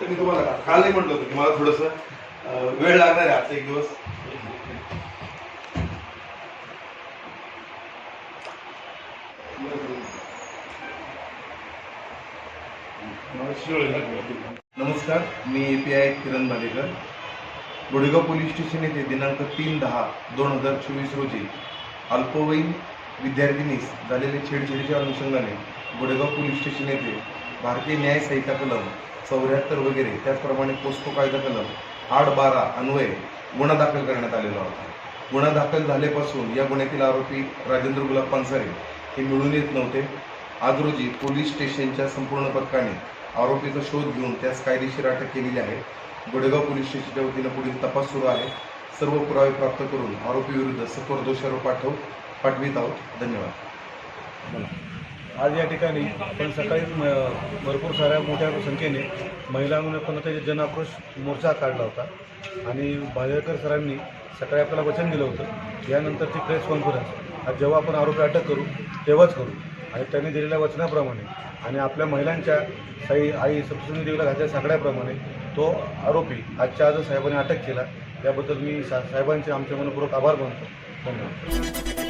मी तुम्हाला काल नाही म्हटलं होतं की मला थोडस वेळ लागणार आहे आजचा एक दिवस. नमस्कार मी A P I Kiran Bhalekar Godegaon police station येथे दिनांक तीन दहा दोन हजार चोवीस रोजी अल्पवयीन विद्यार्थिनीस झालेल्या छेडछाडीच्या अनुषंगाने गोडेगाव पोलीस स्टेशन येथे भारतीय न्याय संहिता कलम चौऱ्याहत्तर वगैरे त्याचप्रमाणे पोस्को कायदा कलम आठ बारा अन्वये गुन्हा दाखल करण्यात आलेला होता. गुन्हा दाखल झाल्यापासून या गुन्ह्यातील आरोपी राजेंद्र गुलाब पानसारे हे मिळून येत नव्हते. आज रोजी पोलीस स्टेशनच्या संपूर्ण पथकाने आरोपीचा शोध घेऊन त्यास कायदेशीर अटक केलेली आहे. गोडेगाव पोलीस स्टेशनच्या वतीनं पुढील तपास सुरू आहे. सर्व पुरावे प्राप्त करून आरोपीविरुद्ध सखोर दोषारोप पाठव पाठवित आहोत. धन्यवाद. आज या ठिकाणी पण सकाळी म- भरपूर साऱ्या मोठ्या संख्येने महिलांना पण त्याचे जनाक्रोश मोर्चा काढला होता. आणि भालेकर सरांनी सकाळी आपल्याला वचन दिलं होतं. यानंतरची प्रेस कॉन्फरन्स. आज जेव्हा आपण आरोपी अटक करू तेव्हाच करू. आणि त्यांनी दिलेल्या वचनाप्रमाणे आणि आपल्या महिलांच्या साई आई सप्तशृंगी देवीला घातल्या सगळ्याप्रमाणे तो आरोपी आजच्या आज साहेबांनी अटक केला. याबद्दल मी सा साहेबांचे आमच्या मनपूर्वक आभार मानतो. धन्यवाद.